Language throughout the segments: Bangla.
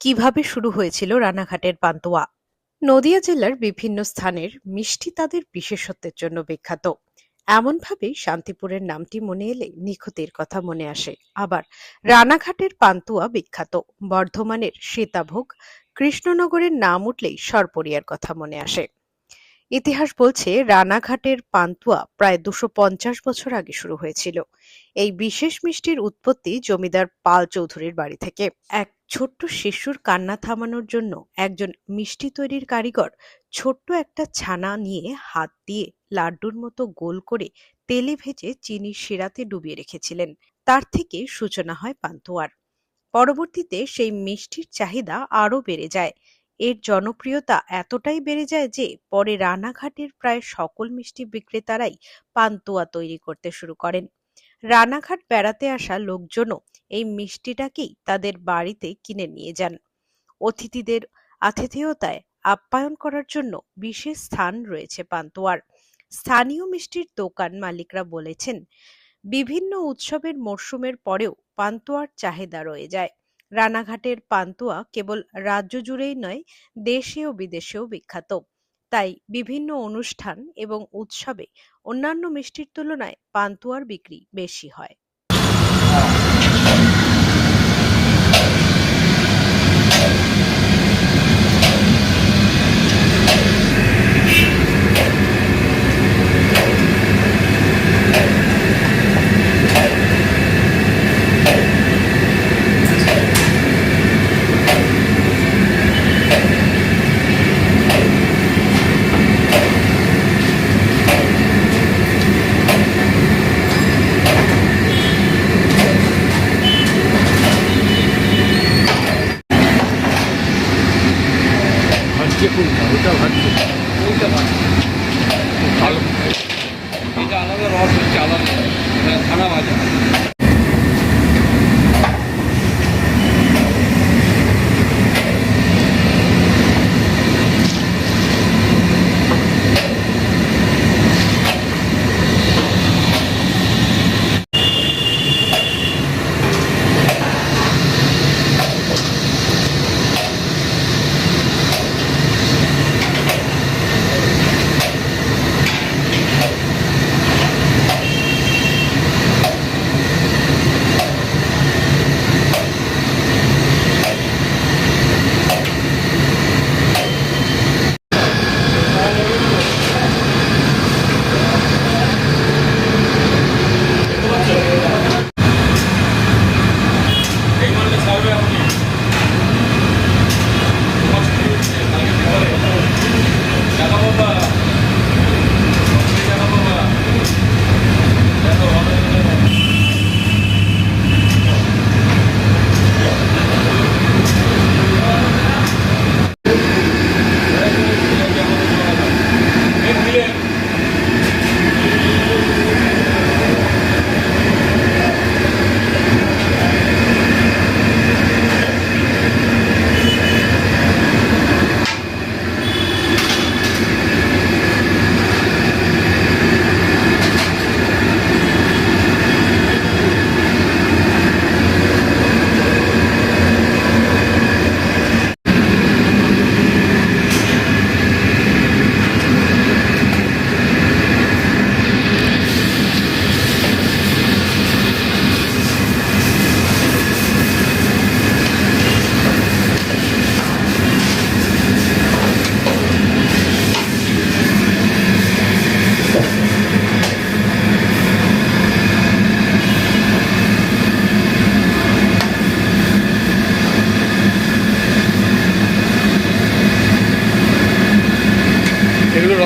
কীভাবে শুরু হয়েছিল রানাঘাটের পান্তুয়া? নদিয়া জেলার বিভিন্ন স্থানের মিষ্টি তাদের বিশেষত্বের জন্য বিখ্যাত। এমনভাবেই শান্তিপুরের নামটি মনে এলে নিখুঁতের কথা মনে আসে। আবার রানাঘাটের পান্তুয়া বিখ্যাত। বর্ধমানের সীতাভোগ, কৃষ্ণনগরের নাম উঠলেই সরপরিয়ার কথা মনে আসে। ইতিহাস বলছে রানাঘাটের পান্তুয়া প্রায় দুশো পঞ্চাশ বছর আগে শুরু হয়েছিল। এই বিশেষ মিষ্টির উৎপত্তি জমিদার পাল চৌধুরীর বাড়ি থেকে। এক ছোট্ট শিশুর কান্না থামানোর জন্য একজন মিষ্টি তৈরির কারিগর ছোট্ট একটা ছানা নিয়ে হাত দিয়ে লাড্ডুর মতো গোল করে তেলে ভেজে চিনির শিরাতে ডুবিয়ে রেখেছিলেন। তার থেকে সূচনা হয় পান্তুয়ার। পরবর্তীতে সেই মিষ্টির চাহিদা আরও বেড়ে যায়। এর জনপ্রিয়তা এতটাই বেড়ে যায় যে পরে রানাঘাটের প্রায় সকল মিষ্টি বিক্রেতারাই পান্তুয়া তৈরি করতে শুরু করেন। রানাঘাট বেড়াতে আসা লোকজনও এই মিষ্টিটাকেই তাদের বাড়িতে কিনে নিয়ে যান। অতিথিদের আতিথেয়তায় আপ্যায়ন করার জন্য বিশেষ স্থান রয়েছে পান্তুয়ার। স্থানীয় মিষ্টির দোকান মালিকরা বলেছেন, বিভিন্ন উৎসবের মরশুমের পরেও পান্তুয়ার চাহিদা রয়ে যায়। রানাঘাটের পান্তুয়া কেবল রাজ্য জুড়েই নয়, দেশে ও বিদেশেও বিখ্যাত। তাই বিভিন্ন অনুষ্ঠান এবং উৎসবে অন্যান্য মিষ্টির তুলনায় পান্তুয়ার বিক্রি বেশি হয়। ভাজছে কোনটা ওটা ভাবছি। ওইটা ভাবছি। এটা আলাদা রস হচ্ছে আলাদা। ছানা ভাজা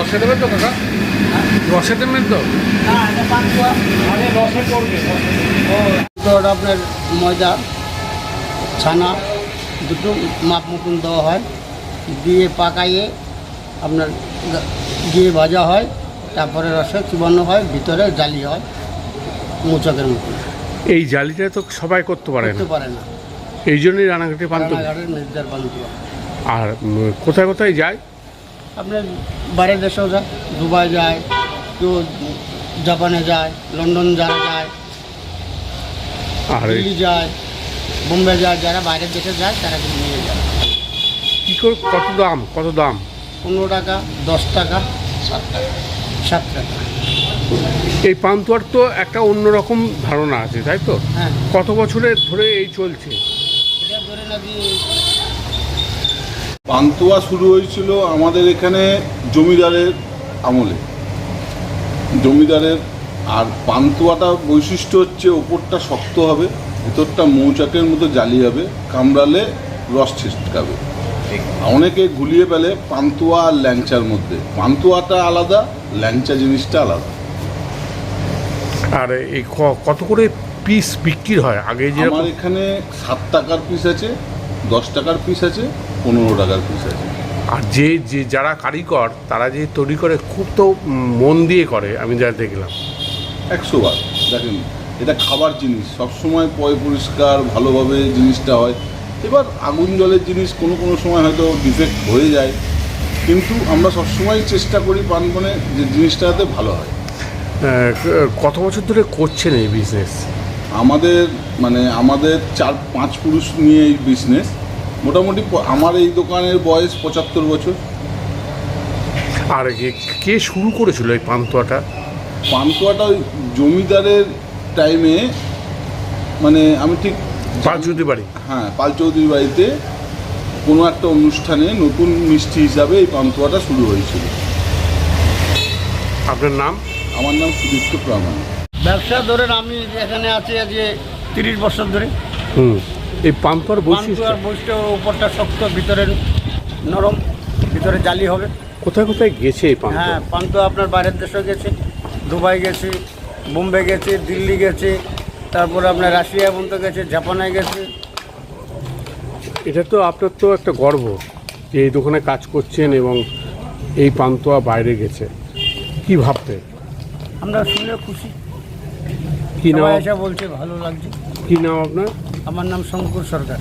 রসে দেবেন তো কাকা রসে দেবেন তো? আরে রসে করবে। ওটা আপনার ময়দা ছানা দুটো মাপ মতন দেওয়া হয়। দিয়ে পাকাইয়ে আপনার দিয়ে ভাজা হয়। তারপরে রসে চুবানো হয় ভিতরে জালি হয়। মোচকের মতন এই জালিটা তো সবাই করতে পারে না। করতে পারে না। এই জন্যই রানাঘাটে পান্ত রানাঘাটের আর কোথায় কোথায় যায়? আপনার বাইরের দেশেও যায় দুবাই যায় কেউ জাপানে যায় লন্ডন যারা যায় আর। এই- দিল্লি যায় বোম্বে যায় যারা বাইরের দেশে যায় তারা কিন্তু নিয়ে যায়। কি করে কত দাম কত দাম? পনেরো টাকা দশ টাকা সাত টাকা সাত টাকা। এই পান্তুয়ার তো একটা অন্যরকম ধারণা আছে তাই তো? হ্যাঁ। কত বছরের ধরে এই চলছে? এটা ধরে নাকি পান্তুয়া শুরু হয়েছিল আমাদের এখানে জমিদারের আমলে। জমিদারের আর পান্তুয়াটা বৈশিষ্ট্য হচ্ছে ওপরটা শক্ত হবে ভেতরটা মৌচাকের মতো জালি হবে কামড়ালে রস ছিটকাবে। অনেকে গুলিয়ে পেলে পান্তুয়া আর ল্যাংচার মধ্যে। পান্তুয়াটা আলাদা ল্যাংচা জিনিসটা আলাদা। আর এই কত করে পিস বিক্রি হয়? আগে যে আমার এখানে সাত টাকার পিস আছে দশ টাকার পিস আছে পনেরো টাকার পিস আছে। আর যে যে যারা কারিগর তারা যে তৈরি করে খুব তো মন দিয়ে করে আমি যা দেখলাম। একশো বার দেখেন এটা খাবার জিনিস সবসময় পয় পরিষ্কার ভালোভাবে জিনিসটা হয়। এবার আগুন জলের জিনিস কোনো কোনো সময় হয়তো ডিফেক্ট হয়ে যায় কিন্তু আমরা সবসময় চেষ্টা করি পানবনে যে জিনিসটা যাতে ভালো হয়। কত বছর ধরে করছেন এই বিজনেস আমাদের মানে আমাদের চার পাঁচ পুরুষ নিয়ে এই বিজনেস মোটামুটি আমার এই দোকানের বয়স পঁচাত্তর বছর। আর কে শুরু করেছিল এই পান্তুয়াটা? পান্তুয়াটা ওই জমিদারের টাইমে মানে আমি ঠিক পাঁচজুতি বাড়ি? হ্যাঁ পাল চৌধুরীর বাড়িতে কোনো একটা অনুষ্ঠানে নতুন মিষ্টি হিসাবে এই পান্তুয়াটা শুরু হয়েছিল। আপনার নাম? আমার নাম সুদীপ্ত প্রামাণিক। ব্যবসা ধরেন আমি এখানে আছি আজকে তিরিশ বছর ধরে। হুম। এই পান্তুয়ার বৈশিষ্ট্য? পান্তুয়ার বৈশিষ্ট্য উপরটা শক্ত ভিতরে নরম ভিতরে জালি হবে। কোথায় কোথায় গেছে এই পান্তুয়া? হ্যাঁ পান্তুয়া আপনার বাইরের দেশে গেছে দুবাই গেছে বোম্বে গেছে দিল্লি গেছে তারপরে আপনার রাশিয়া পর্যন্ত গেছে জাপানে গেছে। এটা তো আপনার তো একটা গর্ব যে এই দোকানে কাজ করছেন এবং এই পান্তুয়া বাইরে গেছে। কি ভাবতে? আমরা শুনে খুশি। কি নাম? সবাই এসে বলছে ভালো লাগছে। কি নাম আপনার? আমার নাম শঙ্কর সরকার।